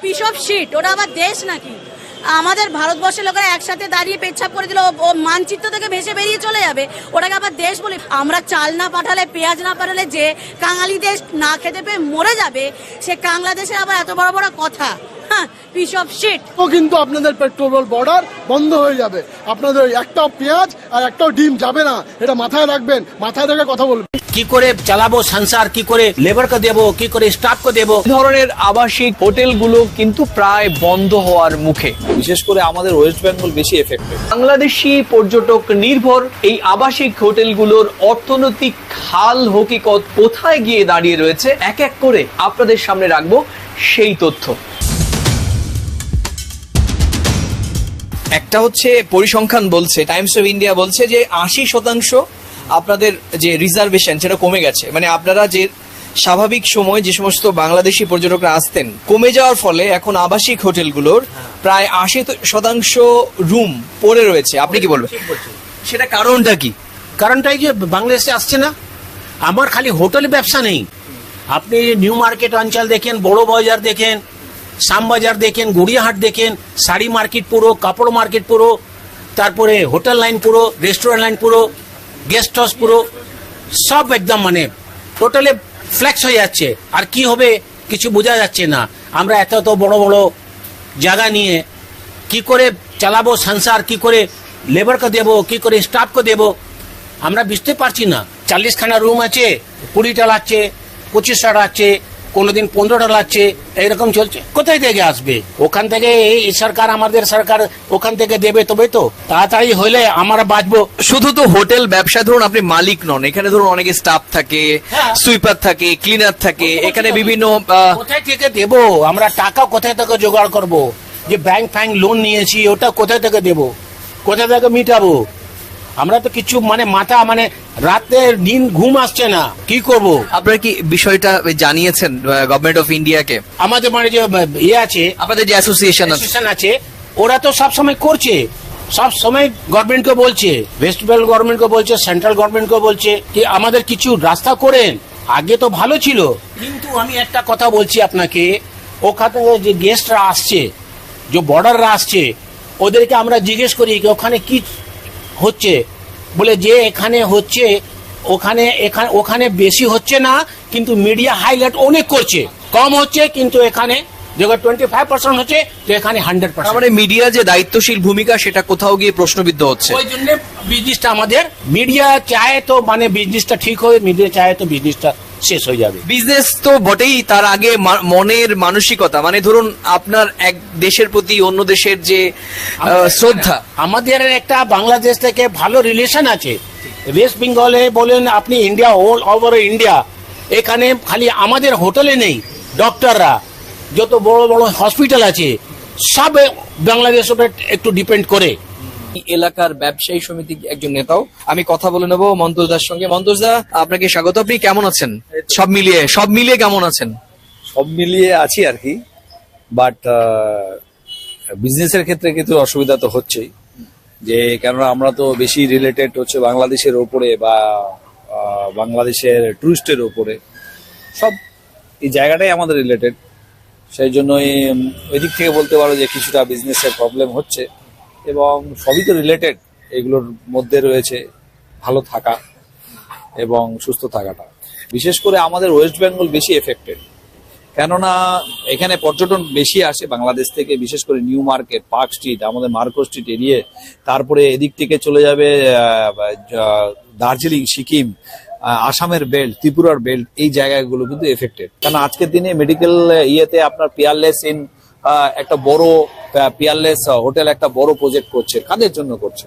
Piece of shit ওটা আবার দেশ নাকি? আমাদের ভারতবর্ষের লোকেরা একসাথে দাঁড়িয়ে পেচ্ছাপ করে দিল, ও- ও মানচিত্র থেকে ভেসে বেরিয়ে চলে যাবে। ওটাকে আবার দেশ বলি, আমরা চাল না পাঠালে, পেঁয়াজ না পাঠালে যে কাঙালি দেশ না খেতে পেয়ে মরে যাবে, সে বাংলাদেশের আবার এত বড় বড় কথা। তো কিন্তু আপনাদের পেট্রোল বর্ডার বন্ধ হয়ে যাবে। আপনাদের একটাও পেঁয়াজ আর একটাও ডিম যাবে না। এটা মাথায় রাখবেন, মাথায় রেখে কথা বলবেন। কি করে চালাবো সংসার, কি করে লেবারকে দেবো, কি করে স্টাফকে দেবো? ধরনের আবাসিক হোটেলগুলো কিন্তু প্রায় বন্ধ হওয়ার মুখে। বিশেষ করে আমাদের ওয়েস্ট বেঙ্গল বেশি এফেক্টেড বাংলাদেশি পর্যটক নির্ভর এই আবাসিক হোটেলগুলোর অর্থনৈতিক হাল হকিকত কোথায় গিয়ে দাঁড়িয়ে রয়েছে? এক এক করে আপনাদের সামনে রাখব সেই তথ্য। একটা হচ্ছে পরিসংখ্যান বলছে, টাইমস অফ ইন্ডিয়া বলছে যে আশি শতাংশ আপনাদের যে রিজার্ভেশন সেটা কমে গেছে। মানে আপনারা যে স্বাভাবিক সময় যে সমস্ত বাংলাদেশি পর্যটকরা আসতেন কমে যাওয়ার ফলে এখন আবাসিক হোটেলগুলোর প্রায় আশি শতাংশ রুম পড়ে রয়েছে। আপনি কি বলবেন? সেটা কারণটা কি? কারণটাই যে বাংলাদেশে আসছে না। আমার খালি হোটেল ব্যবসা নেই। আপনি নিউ মার্কেট অঞ্চল দেখেন বড় বাজার দেখেন শ্যামবাজার দেখেন গড়িয়াহাট দেখেন শাড়ি মার্কেট পুরো কাপড় মার্কেট পুরো তারপরে হোটেল লাইন পুরো রেস্টুরেন্ট লাইন পুরো গেস্ট হাউস পুরো সব একদম মানে টোটালি ফ্ল্যাক্স হয়ে যাচ্ছে। আর কি হবে কিছু বোঝা যাচ্ছে না। আমরা এত এত বড় বড় জায়গা নিয়ে কি করে চালাবো সংসার, কি করে লেবারকে দেবো, কি করে স্টাফকে দেবো, আমরা বুঝতে পারছি না। চল্লিশখানা রুম আছে, কুড়িটা লাগছে, পঁচিশটা লাগছে কোনোদিন পনেরোটা লাগছে এরকম চলছে। কোথায় থেকে আসবে? ওখান থেকে এই সরকার আমাদের সরকার ওখান থেকে দেবে তবে তো। তাড়াতাড়ি হলে আমরা বাঁচবো। শুধু তো হোটেল ব্যবসা ধরুন আপনি মালিক নন এখানে ধরুন অনেকে স্টাফ থাকে হ্যাঁ। সুইপার থাকে ক্লিনার থাকে এখানে বিভিন্ন কোথায় থেকে দেবো? আমরা টাকা কোথায় থেকে জোগাড় করব? যে ব্যাংক ফ্যাংক লোন নিয়েছি ওটা কোথায় থেকে দেবো? কোথায় থেকে মিটাবো? আমরা তো কিছু মানে মাথা মানে রাতে দিন ঘুম আসছে না। কি করব? আপনারা কি বিষয়টা জানিয়েছেন গভর্নমেন্ট অফ ইন্ডিয়াকে আমাদের মানে যে ইয়ে আছে আপনাদের যে অ্যাসোসিয়েশন আছে। ওরা তো সব সময় করছে। সব সময় গভর্নমেন্টকে বলছে ওয়েস্ট বেঙ্গল গভর্নমেন্টকে বলছে সেন্ট্রাল গভর্নমেন্টকে বলছে কি আমাদের কিছু রাস্তা করেন। আগে তো ভালো ছিল। কিন্তু আমি একটা কথা বলছি আপনাকে ওখান যে গেস্টরা আসছে যে বর্ডাররা আসছে ওদেরকে আমরা জিজ্ঞেস করি ওখানে কি হচ্ছে। বলে যে এখানে হচ্ছে ওখানে এখানে ওখানে বেশি হচ্ছে না কিন্তু মিডিয়া হাইলাইট অনেক করছে। কম হচ্ছে কিন্তু এখানে যেগুলো টোয়েন্টি ফাইভ পার্সেন্ট হচ্ছে তো এখানে হান্ড্রেড পার্সেন্ট মানে মিডিয়া যে দায়িত্বশীল ভূমিকা সেটা কোথাও গিয়ে প্রশ্নবিদ্ধ হচ্ছে। ওই জন্য বিজনেসটা আমাদের মিডিয়া চায় তো মানে বিজনেসটা ঠিক হয়ে মিডিয়া চায় তো বিজনেসটা শেষ হয়ে যাবে। বিজনেস তো বটেই তার আগে মনের মানসিকতা মানে ধরুন আপনার এক দেশের প্রতি অন্য দেশের যে শ্রদ্ধা। আমাদের একটা বাংলাদেশ থেকে ভালো রিলেশন আছে। ওয়েস্ট বেঙ্গলে বলেন আপনি ইন্ডিয়া অল ওভার ইন্ডিয়া এখানে খালি আমাদের হোটেলে নেই ডক্টররা যত বড় বড় হসপিটাল আছে সব বাংলাদেশ একটু ডিপেন্ড করে। এলাকার ব্যবসায়ী সমিতি একজন নেতাও। আমি কথা বলে নেব মন্তোজ দার সঙ্গে। মন্তোজ দা, আপনাকে স্বাগত। আপনি কেমন আছেন? সব মিলিয়ে সব মিলিয়ে কেমন আছেন? সব মিলিয়ে আছি আর কি বাট বিজনেসের ক্ষেত্রে কিন্তু অসুবিধা তো হচ্ছেই। যে, কেননা আমরা তো বেশি রিলেটেড হচ্ছে বাংলাদেশের ওপরে বা বাংলাদেশের টুরিস্টের ওপরে। সব এই জায়গাটাই আমাদের রিলেটেড সেই জন্যই ওই দিক থেকে বলতে পারো যে কিছুটা বিজনেসের প্রবলেম হচ্ছে। এবং সবই তো রিলেটেড এগুলোর মধ্যে রয়েছে ভালো থাকা এবং সুস্থ থাকাটা। বিশেষ করে আমাদের ওয়েস্ট বেঙ্গল বেশি এফেক্টেড কেননা এখানে পর্যটন বেশি আসে বাংলাদেশ থেকে, বিশেষ করে নিউ মার্কেট পার্ক স্ট্রিট আমাদের মার্কো স্ট্রিট এরিয়ে তারপরে এদিক থেকে চলে যাবে দার্জিলিং, সিকিম আসামের বেল্ট ত্রিপুরার বেল্ট এই জায়গাগুলো কিন্তু এফেক্টেড কারণ আজকের দিনে মেডিকেল ইয়েতে আপনার পিয়ারলেস ইন একটা বড় পিয়ারলেস হোটেল একটা বড় প্রজেক্ট করছে। কাদের জন্য করছে?